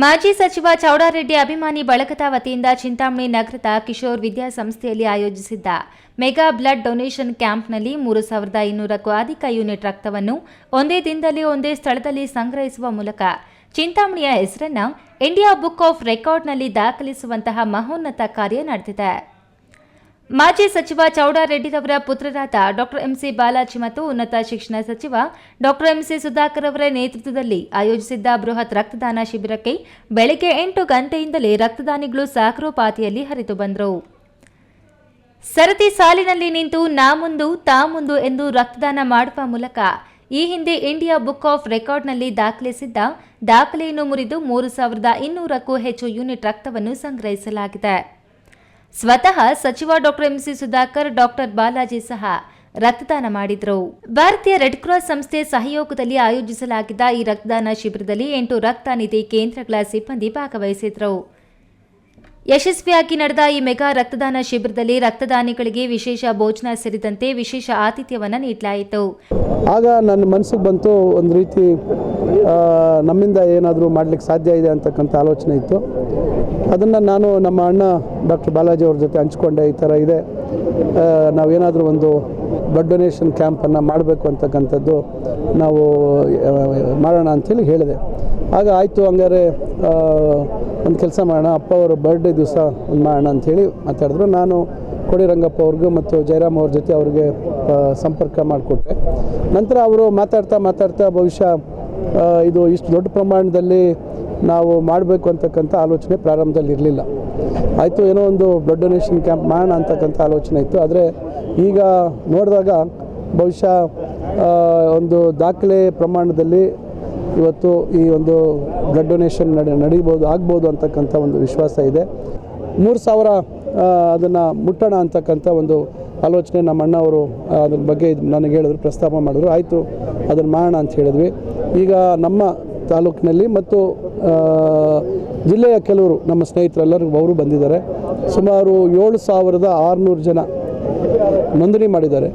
ಮಾಜಿ ಸಚಿವ ಚೌಡಾರೆಡ್ಡಿ ಅಭಿಮಾನಿ ಬಳಗದ ವತಿಯಿಂದ ಚಿಂತಾಮಣಿ ನಗರದ ಕಿಶೋರ್ ವಿದ್ಯಾಸಂಸ್ಥೆಯಲ್ಲಿ ಆಯೋಜಿಸಿದ್ದ ಮೆಗಾ ಬ್ಲಡ್ ಡೊನೇಷನ್ ಕ್ಯಾಂಪ್ನಲ್ಲಿ ಮೂರು ಸಾವಿರದ ಇನ್ನೂರಕ್ಕೂ ಅಧಿಕ ಯೂನಿಟ್ ರಕ್ತವನ್ನು ಒಂದೇ ದಿನದಲ್ಲಿ ಒಂದೇ ಸ್ಥಳದಲ್ಲಿ ಸಂಗ್ರಹಿಸುವ ಮೂಲಕ ಚಿಂತಾಮಣಿಯ ಹೆಸರನ್ನು ಇಂಡಿಯಾ ಬುಕ್ ಆಫ್ ರೆಕಾರ್ಡ್ನಲ್ಲಿ ದಾಖಲಿಸುವಂತಹ ಮಹೋನ್ನತ ಕಾರ್ಯ ನಡೆದಿದೆ. ಮಾಜಿ ಸಚಿವ ಚೌಡಾರೆಡ್ಡಿರವರ ಪುತ್ರರಾದ ಡಾಕ್ಟರ್ ಎಂಸಿ ಬಾಲಾಜಿ ಮತ್ತು ಉನ್ನತ ಶಿಕ್ಷಣ ಸಚಿವ ಡಾಕ್ಟರ್ ಎಂಸಿ ಸುಧಾಕರ್ ಅವರ ನೇತೃತ್ವದಲ್ಲಿ ಆಯೋಜಿಸಿದ್ದ ಬೃಹತ್ ರಕ್ತದಾನ ಶಿಬಿರಕ್ಕೆ ಬೆಳಗ್ಗೆ ಎಂಟು ಗಂಟೆಯಿಂದಲೇ ರಕ್ತದಾನಿಗಳು ಸಾಕ್ರೋಪಾತಿಯಲ್ಲಿ ಹರಿದು ಬಂದರು. ಸರತಿ ಸಾಲಿನಲ್ಲಿ ನಿಂತು ನಾ ಮುಂದು, ತಾ ಮುಂದು ಎಂದು ರಕ್ತದಾನ ಮಾಡುವ ಮೂಲಕ ಈ ಹಿಂದೆ ಇಂಡಿಯಾ ಬುಕ್ ಆಫ್ ರೆಕಾರ್ಡ್ನಲ್ಲಿ ದಾಖಲಿಸಿದ್ದ ದಾಖಲೆಯನ್ನು ಮುರಿದು ಮೂರು ಸಾವಿರದ ಇನ್ನೂರಕ್ಕೂ ಹೆಚ್ಚು ಯೂನಿಟ್ ರಕ್ತವನ್ನು ಸಂಗ್ರಹಿಸಲಾಗಿದೆ. ಸ್ವತಃ ಸಚಿವ doctor M C Sudhakar, doctor Balaji ಸಹ ರಕ್ತದಾನ ಮಾಡಿದ್ರು. ಭಾರತೀಯ ರೆಡ್ ಕ್ರಾಸ್ ಸಂಸ್ಥೆ ಸಹಯೋಗದಲ್ಲಿ ಆಯೋಜಿಸಲಾಗಿದ್ದ ಈ ರಕ್ತದಾನ ಶಿಬಿರದಲ್ಲಿ ಎಂಟು ರಕ್ತ ನಿಧಿ ಕೇಂದ್ರಗಳ ಸಿಬ್ಬಂದಿ ಭಾಗವಹಿಸಿದ್ರು. ಯಶಸ್ವಿಯಾಗಿ ನಡೆದ ಈ ಮೆಗಾ ರಕ್ತದಾನ ಶಿಬಿರದಲ್ಲಿ ರಕ್ತದಾನಿಗಳಿಗೆ ವಿಶೇಷ ಭೋಜನ ಸೇರಿದಂತೆ ವಿಶೇಷ ಆತಿಥ್ಯವನ್ನು ನೀಡಲಾಯಿತು. ಆಗ ನನ್ನ ಮನಸ್ಸಿಗೆ ಬಂತು ಒಂದು ರೀತಿ ನಮ್ಮಿಂದ ಏನಾದರೂ ಮಾಡಲಿಕ್ಕೆ ಸಾಧ್ಯ ಇದೆ ಅಂತಕ್ಕಂಥ ಆಲೋಚನೆ ಇತ್ತು. ಅದನ್ನು ನಾನು ನಮ್ಮ ಅಣ್ಣ ಡಾಕ್ಟರ್ ಬಾಲಾಜಿ ಅವ್ರ ಜೊತೆ ಹಂಚ್ಕೊಂಡೆ, ಈ ಥರ ಇದೆ. ನಾವೇನಾದರೂ ಒಂದು ಬ್ಲಡ್ ಡೊನೇಷನ್ ಕ್ಯಾಂಪನ್ನು ಮಾಡಬೇಕು ಅಂತಕ್ಕಂಥದ್ದು ನಾವು ಮಾಡೋಣ ಅಂಥೇಳಿ ಹೇಳಿದೆ. ಆಗ ಆಯಿತು ಹಂಗಾರೆ ಒಂದು ಕೆಲಸ ಮಾಡೋಣ, ಅಪ್ಪ ಅವರು ಬರ್ಡೇ ದಿವಸ ಒಂದು ಮಾಡೋಣ ಅಂಥೇಳಿ ಮಾತಾಡಿದ್ರು. ನಾನು ಕೋಡಿ ರಂಗಪ್ಪ ಅವ್ರಿಗೂ ಮತ್ತು ಜಯರಾಮ್ ಅವ್ರ ಜೊತೆ ಅವ್ರಿಗೆ ಸಂಪರ್ಕ ಮಾಡಿಕೊಟ್ಟೆ ನಂತರ ಅವರು ಮಾತಾಡ್ತಾ ಮಾತಾಡ್ತಾ ಬಹುಶಃ ಇದು ಇಷ್ಟು ದೊಡ್ಡ ಪ್ರಮಾಣದಲ್ಲಿ ನಾವು ಮಾಡಬೇಕು ಅಂತಕ್ಕಂಥ ಆಲೋಚನೆ ಪ್ರಾರಂಭದಲ್ಲಿ ಇರಲಿಲ್ಲ. ಆಯಿತು, ಏನೋ ಒಂದು ಬ್ಲಡ್ ಡೊನೇಷನ್ ಕ್ಯಾಂಪ್ ಮಾಡೋಣ ಅಂತಕ್ಕಂಥ ಆಲೋಚನೆ ಇತ್ತು. ಆದರೆ ಈಗ ನೋಡಿದಾಗ ಬಹುಶಃ ಒಂದು ದಾಖಲೆ ಪ್ರಮಾಣದಲ್ಲಿ ಇವತ್ತು ಈ ಒಂದು ಬ್ಲಡ್ ಡೊನೇಷನ್ ನಡೆ ನಡೀಬೋದು, ಆಗ್ಬೋದು ಅಂತಕ್ಕಂಥ ಒಂದು ವಿಶ್ವಾಸ ಇದೆ. ಮೂರು ಸಾವಿರ ಅದನ್ನು ಮುಟ್ಟೋಣ ಅಂತಕ್ಕಂಥ ಒಂದು ಆಲೋಚನೆ ನಮ್ಮ ಅಣ್ಣವರು ಅದ್ರ ಬಗ್ಗೆ ನನಗೆ ಹೇಳಿದ್ರು, ಪ್ರಸ್ತಾಪ ಮಾಡಿದ್ರು. ಆಯಿತು, ಅದನ್ನು ಮಾಡೋಣ ಅಂತ ಹೇಳಿದ್ವಿ. ಈಗ ನಮ್ಮ ತಾಲೂಕಿನಲ್ಲಿ ಮತ್ತು ಜಿಲ್ಲೆಯ ಕೆಲವರು, ನಮ್ಮ ಸ್ನೇಹಿತರೆಲ್ಲರೂ ಅವರು ಬಂದಿದ್ದಾರೆ. ಸುಮಾರು ಏಳು ಸಾವಿರದ ಆರುನೂರು ಜನ ನೋಂದಣಿ ಮಾಡಿದ್ದಾರೆ.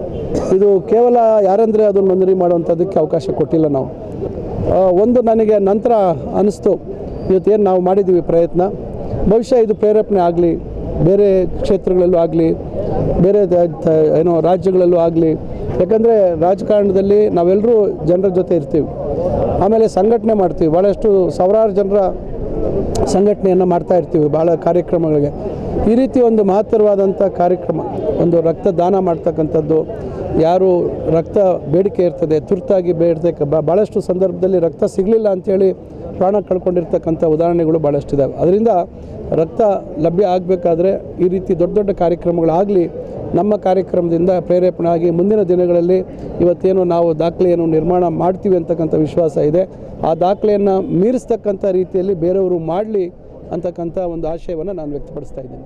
ಇದು ಕೇವಲ ಯಾರಂದರೆ ಅದನ್ನು ನೋಂದಣಿ ಮಾಡುವಂಥದ್ದಕ್ಕೆ ಅವಕಾಶ ಕೊಟ್ಟಿಲ್ಲ ನಾವು. ಒಂದು ನನಗೆ ನಂತರ ಅನ್ನಿಸ್ತು ಇವತ್ತೇನು ನಾವು ಮಾಡಿದ್ದೀವಿ ಪ್ರಯತ್ನ. ಬಹುಶಃ ಇದು ಪ್ರೇರೇಪಣೆ ಆಗಲಿ, ಬೇರೆ ಕ್ಷೇತ್ರಗಳಲ್ಲೂ ಆಗಲಿ, ಬೇರೆ ಏನೋ ರಾಜ್ಯಗಳಲ್ಲೂ ಆಗಲಿ. ಯಾಕಂದರೆ ರಾಜಕಾರಣದಲ್ಲಿ ನಾವೆಲ್ಲರೂ ಜನರ ಜೊತೆ ಇರ್ತೀವಿ. ಆಮೇಲೆ ಸಂಘಟನೆ ಮಾಡ್ತೀವಿ. ಭಾಳಷ್ಟು ಸಾವಿರಾರು ಜನರ ಸಂಘಟನೆಯನ್ನು ಮಾಡ್ತಾ ಇರ್ತೀವಿ ಭಾಳ ಕಾರ್ಯಕ್ರಮಗಳಿಗೆ. ಈ ರೀತಿ ಒಂದು ಮಹತ್ತರವಾದಂಥ ಕಾರ್ಯಕ್ರಮ, ಒಂದು ರಕ್ತದಾನ ಮಾಡ್ತಕ್ಕಂಥದ್ದು. ಯಾರು ರಕ್ತ ಬೇಡಿಕೆ ಇರ್ತದೆ, ತುರ್ತಾಗಿ ಬೇಡ್ತಕ್ಕ ಭಾಳಷ್ಟು ಸಂದರ್ಭದಲ್ಲಿ ರಕ್ತ ಸಿಗಲಿಲ್ಲ ಅಂಥೇಳಿ ಪ್ರಾಣ ಕಳ್ಕೊಂಡಿರ್ತಕ್ಕಂಥ ಉದಾಹರಣೆಗಳು ಭಾಳಷ್ಟಿದ್ದಾವೆ ಅದರಿಂದ ರಕ್ತ ಲಭ್ಯ ಆಗಬೇಕಾದ್ರೆ ಈ ರೀತಿ ದೊಡ್ಡ ದೊಡ್ಡ ಕಾರ್ಯಕ್ರಮಗಳಾಗಲಿ ನಮ್ಮ ಕಾರ್ಯಕ್ರಮದಿಂದ ಪ್ರೇರೇಪಣೆ ಆಗಿ ಮುಂದಿನ ದಿನಗಳಲ್ಲಿ ಇವತ್ತೇನು ನಾವು ದಾಖಲೆಯನ್ನು ನಿರ್ಮಾಣ ಮಾಡ್ತೀವಿ ಅಂತಕ್ಕಂಥ ವಿಶ್ವಾಸ ಇದೆ. ಆ ದಾಖಲೆಯನ್ನು ಮೀರಿಸ್ತಕ್ಕಂಥ ರೀತಿಯಲ್ಲಿ ಬೇರೆಯವರು ಮಾಡಲಿ ಅಂತಕ್ಕಂಥ ಒಂದು ಆಶಯವನ್ನು ನಾನು ವ್ಯಕ್ತಪಡಿಸ್ತಾ ಇದ್ದೀನಿ.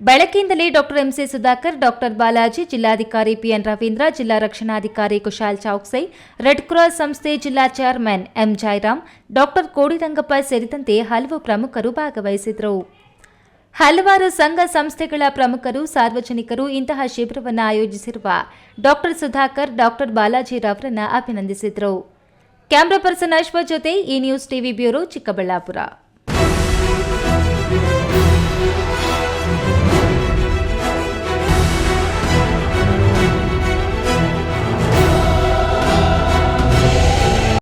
ಬೆಳಕಿಂದಲೇ doctor M C Sudhakar, doctor Balaji, ಜಿಲ್ಲಾಧಿಕಾರಿ ಪಿಎನ್ ರವೀಂದ್ರ, ಜಿಲ್ಲಾ ರಕ್ಷಣಾಧಿಕಾರಿ ಕುಶಾಲ್ ಚೌಕ್ಸೈ, ರೆಡ್ ಕ್ರಾಸ್ ಸಂಸ್ಥೆ ಜಿಲ್ಲಾ chairman M Jayaram doctor Kodirangappa ಸೇರಿದಂತೆ ಹಲವು ಪ್ರಮುಖರು ಭಾಗವಹಿಸಿದರು. ಹಲವಾರು ಸಂಘ ಸಂಸ್ಥೆಗಳ ಪ್ರಮುಖರು, ಸಾರ್ವಜನಿಕರು ಇಂತಹ ಶಿಬಿರವನ್ನು ಆಯೋಜಿಸಿರುವ ಡಾಕ್ಟರ್ ಸುಧಾಕರ್, ಡಾಕ್ಟರ್ ಬಾಲಾಜಿ ರವರನ್ನ ಅಭಿನಂದಿಸಿದರು. ಕ್ಯಾಮ್ರಾ ಪರ್ಸನ್ ಅಶ್ವ ಜೊತೆ ಈ ನ್ಯೂಸ್ ಟಿವಿ ಬ್ಯೂರೋ ಚಿಕ್ಕಬಳ್ಳಾಪುರ.